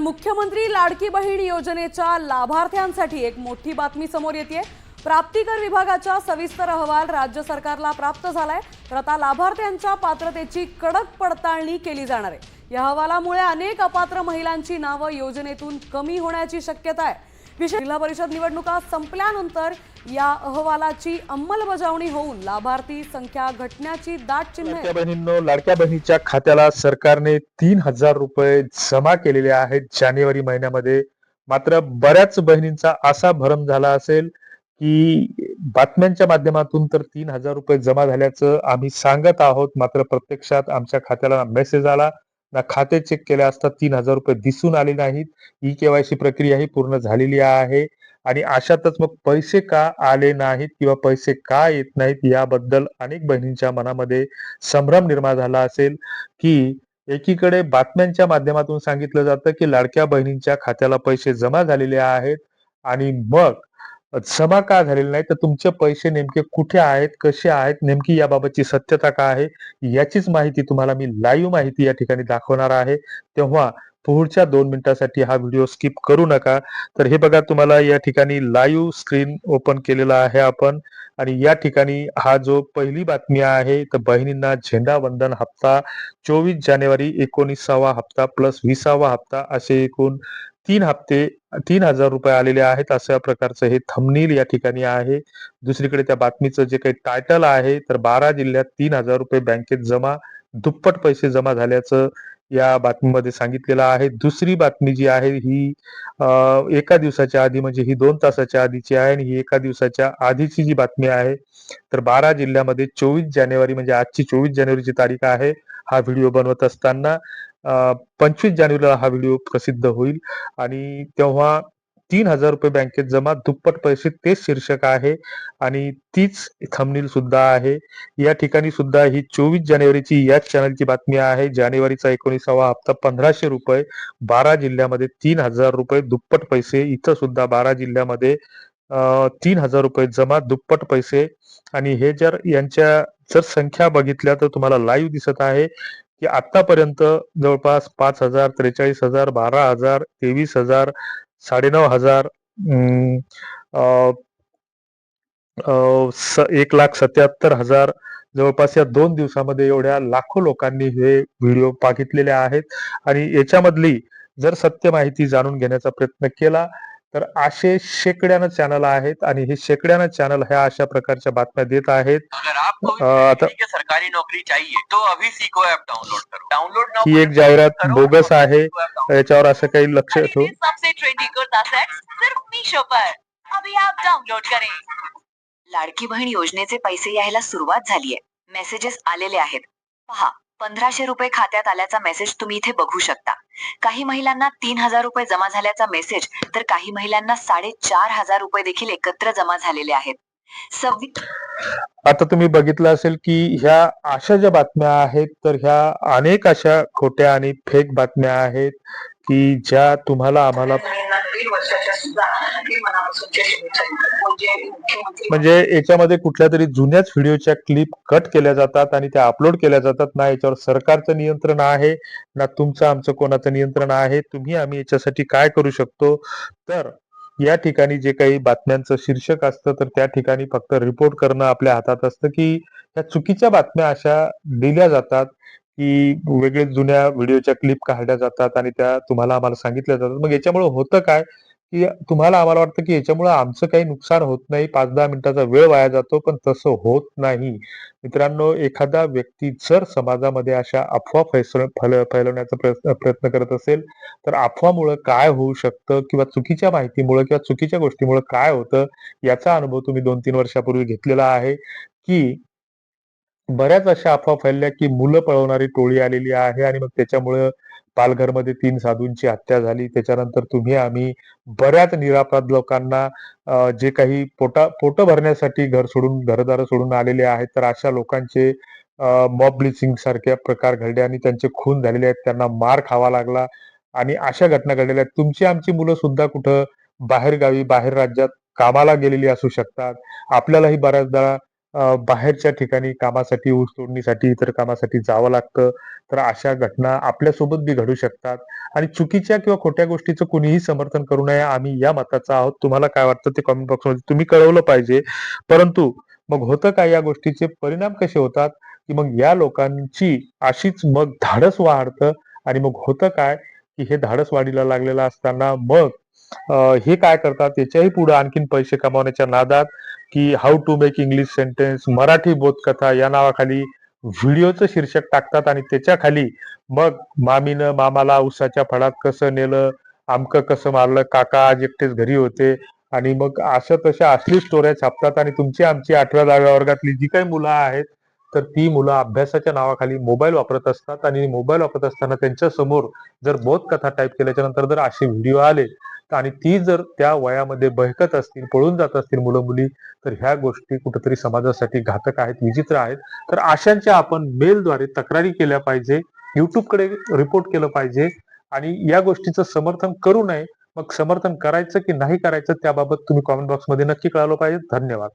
मुख्यमंत्री लाडकी बहीण योजनेच्या लाभार्थ्यांसाठी एक मोठी बातमी समोर येते प्राप्तिकर विभागाच्या सविस्तर अहवाल राज्य सरकारला प्राप्त झालाय. तर आता लाभार्थ्यांच्या पात्रतेची कडक पडताळणी केली जाणार आहे. या अहवालामुळे अनेक अपात्र महिलांची नावं योजनेतून कमी होण्याची शक्यता आहे. विशेष जिल्हा परिषद निवडणुका संपल्यानंतर या अहवालाची अंमलबजावणी होऊन लाभार्थी संख्या घटण्याची दाट चिन्ह लाडक्या बहिणींनो लाडक्या बहिणीच्या खात्याला सरकारने तीन हजार रुपये जमा केलेले आहेत जानेवारी महिन्यामध्ये. मात्र बऱ्याच बहिणींचा असा भरम झाला असेल की बातम्यांच्या माध्यमातून तर तीन हजार रुपये जमा झाल्याचं आम्ही सांगत आहोत. मात्र प्रत्यक्षात आमच्या खात्याला मेसेज आला. ना खाते चेक केले असता तीन हजार रुपये दिसून आले नाहीत. ई केवायसी प्रक्रिया ही पूर्ण झालेली आहे. आणि अशातच मग पैसे का आले नाहीत किंवा पैसे का येत नाहीत याबद्दल अनेक बहिणींच्या मनामध्ये संभ्रम निर्माण झाला असेल. की एकीकडे बातम्यांच्या माध्यमातून सांगितलं जातं की लाडक्या बहिणींच्या खात्याला पैसे जमा झालेले आहेत. आणि मग जमा का झालेली नाही? तर तुमचे पैसे नेमके कुठे आहेत? कसे आहेत? नेमकी याबाबतची सत्यता काय आहे? याचीच माहिती तुम्हाला मी लाईव्ह माहिती या ठिकाणी दाखवणार आहे. तेव्हा पुढच्या दोन मिनिटासाठी हा व्हिडिओ स्किप करू नका. तर हे बघा तुम्हाला या ठिकाणी लाईव्ह स्क्रीन ओपन केलेला आहे आपण. आणि या ठिकाणी हा जो पहिली बातमी आहे तर बहिणींना झेंडा वंदन हप्ता चोवीस जानेवारी एकोणीसावा हप्ता प्लस विसावा हप्ता असे एकूण तीन हप्ते तीन हजार रुपये आलेले आहेत अशा प्रकारचं हे थमनील या ठिकाणी आहे. दुसरीकडे त्या बातमीचं जे काही टायटल आहे तर बारा जिल्ह्यात तीन हजार रुपये बँकेत जमा दुप्पट पैसे जमा झाल्याचं या बातमीमध्ये सांगितलेलं आहे. दुसरी बातमी जी आहे ही एका दिवसाच्या आधी म्हणजे ही दोन तासाच्या आधीची आहे आणि ही एका दिवसाच्या आधीची जी बातमी आहे तर बारा जिल्ह्यामध्ये चोवीस जानेवारी म्हणजे आजची चोवीस जानेवारीची तारीख आहे. हा व्हिडिओ बनवत असताना पंचवीस जानेवारीला हा व्हिडिओ प्रसिद्ध होईल. आणि तेव्हा तीन हजार रुपये बँकेत जमा दुप्पट पैसे तेच शीर्षक आहे. आणि तीच थंबनील सुद्धा आहे. या ठिकाणी सुद्धा ही चोवीस जानेवारीची याच चॅनलची बातमी आहे. जानेवारीचा एकोणीसावा हप्ता पंधराशे रुपये बारा जिल्ह्यामध्ये तीन हजार रुपये दुप्पट पैसे इथं सुद्धा बारा जिल्ह्यामध्ये तीन हजार रुपये जमा दुप्पट पैसे. आणि हे जर यांच्या जर संख्या बघितल्या तर तुम्हाला लाईव्ह दिसत आहे. की आतापर्यंत जवळपास पाच हजार त्रेचाळीस हजार बारा हजार तेवीस हजार साडेनऊ हजार अं, अं, अं, एक लाख सत्याहत्तर हजार जवळपास या दोन दिवसामध्ये एवढ्या लाखो लोकांनी हे व्हिडिओ बघितलेले आहेत. आणि याच्यामधली जर सत्य माहिती जाणून घेण्याचा प्रयत्न केला तर असे शेकड्यानं चॅनल आहेत आणि हे शेकड्यानं चॅनल ह्या अशा प्रकारच्या बातम्या देत आहेत. सरकारी नौकरी चाहिए तो अभी सीखो ऐप डाउनलोड करो। डाउनलोड ही एक जाहिरात बोगस आहे. याच्यावर असं काही लक्ष ठेवू. लाडकी बहीण योजनेचे पैसे यायला सुरुवात झालीये. मेसेजेस आलेले आहेत. पहा पंधराशे रुपये खात्यात आल्याचा मेसेज तुम्ही इथे बघू शकता. काही महिलांना तीन हजार रुपये जमा झाल्याचा मेसेज तर काही महिलांना साडेचार हजार रुपये देखील एकत्र जमा झालेले आहेत. सव्वी आता तुम्ही बघितलं असेल की ह्या अशा ज्या बातम्या आहेत तर ह्या अनेक अशा खोट्या आणि फेक बातम्या आहेत की ज्या तुम्हाला आम्हाला वर्षाच्या सुद्धा मी मनापासूनच्या शुभेच्छा म्हणजे मुख्यमंत्री म्हणजे याच्यामध्ये कुठल्या तरी जुन्याच व्हिडिओच्या क्लिप कट केल्या जातात आणि त्या अपलोड केल्या जातात. ना याच्यावर सरकारचं नियंत्रण आहे ना तुमचं आमचं कोणाचं नियंत्रण आहे तुम्ही आम्ही याच्यासाठी काय करू शकतो? तर या ठिकाणी जे काही बातम्यांचं शीर्षक असतं तर त्या ठिकाणी फक्त रिपोर्ट करणं आपल्या हातात असतं की त्या चुकीच्या बातम्या अशा दिल्या जातात. की वेगळे जुन्या व्हिडिओच्या क्लिप काढल्या जातात आणि त्या तुम्हाला आम्हाला सांगितल्या जातात. मग याच्यामुळे होतं काय की तुम्हाला आम्हाला वाटतं की याच्यामुळे आमचं काही नुकसान होत नाही पाच दहा मिनिटाचा वेळ वाया जातो पण तसं होत नाही. मित्रांनो एखादा व्यक्ती जर समाजामध्ये अशा अफवा फैसव फैलवण्याचा प्रयत्न प्रयत्न करत असेल तर अफवामुळे काय होऊ शकतं किंवा चुकीच्या माहितीमुळे किंवा चुकीच्या गोष्टीमुळे काय होतं याचा अनुभव तुम्ही दोन तीन वर्षापूर्वी घेतलेला आहे की बऱ्याच अशा अफवा फैलल्या की मुलं पळवणारी टोळी आलेली आहे आणि मग त्याच्यामुळं पालघरमध्ये तीन साधूंची हत्या झाली. त्याच्यानंतर तुम्ही आम्ही बऱ्याच निरापराध लोकांना जे काही पोटा पोट भरण्यासाठी घर सोडून घरदार सोडून आलेले आहेत तर अशा लोकांचे मॉब ब्लिचिंग सारख्या प्रकार घडले आणि त्यांचे खून झालेले आहेत. त्यांना मार खावा लागला आणि अशा घटना घडलेल्या आहेत. तुमची आमची मुलं सुद्धा कुठं बाहेर गावी बाहेर राज्यात कामाला गेलेली असू शकतात. आपल्यालाही बऱ्याचदा बाहेरच्या ठिकाणी कामासाठी ऊस तोडणीसाठी इतर कामासाठी जावं लागतं. तर अशा घटना आपल्यासोबत बी घडू शकतात. आणि चुकीच्या किंवा खोट्या गोष्टीचं कुणीही समर्थन करू नये. आम्ही या मताचा आहोत. तुम्हाला काय वाटतं ते कमेंट बॉक्समध्ये तुम्ही कळवलं पाहिजे. परंतु मग होतं काय? या गोष्टीचे परिणाम कसे होतात? की मग या लोकांची अशीच मग धाडस वाढतं. आणि मग होतं काय? की हे धाडस वाढीला लागलेलं असताना मग हे काय करतात? याच्याही पुढे आणखीन पैसे कमावण्याच्या नादात की how to make English sentence Marathi बोधकथा या नावाखाली व्हिडिओचं शीर्षक टाकतात आणि त्याच्याखाली मग मामीनं मामाला उसाच्या फळात कसं नेलं आमकं कसं मारलं काका आज एकटेच घरी होते आणि मग अशा तशा असली स्टोऱ्या छापतात आणि तुमची आमची आठव्या दहाव्या वर्गातली जी काही मुलं आहेत तर ती मुलं अभ्यासाच्या नावाखाली मोबाईल वापरत असतात आणि मोबाईल वापरत असताना त्यांच्यासमोर जर बोधकथा टाईप केल्याच्यानंतर जर असे व्हिडिओ आले आणि ती जर त्या वयामध्ये बहकत असतील पळून जात असतील मुलं मुली तर ह्या गोष्टी कुठेतरी समाजासाठी घातक आहेत विचित्र आहेत. तर अशांच्या आपण मेलद्वारे तक्रारी केल्या पाहिजे युट्यूबकडे रिपोर्ट केलं पाहिजे आणि या गोष्टीचं समर्थन करू नये. मग समर्थन करायचं की नाही करायचं त्याबाबत तुम्ही कॉमेंट बॉक्समध्ये नक्की कळालं पाहिजे. धन्यवाद.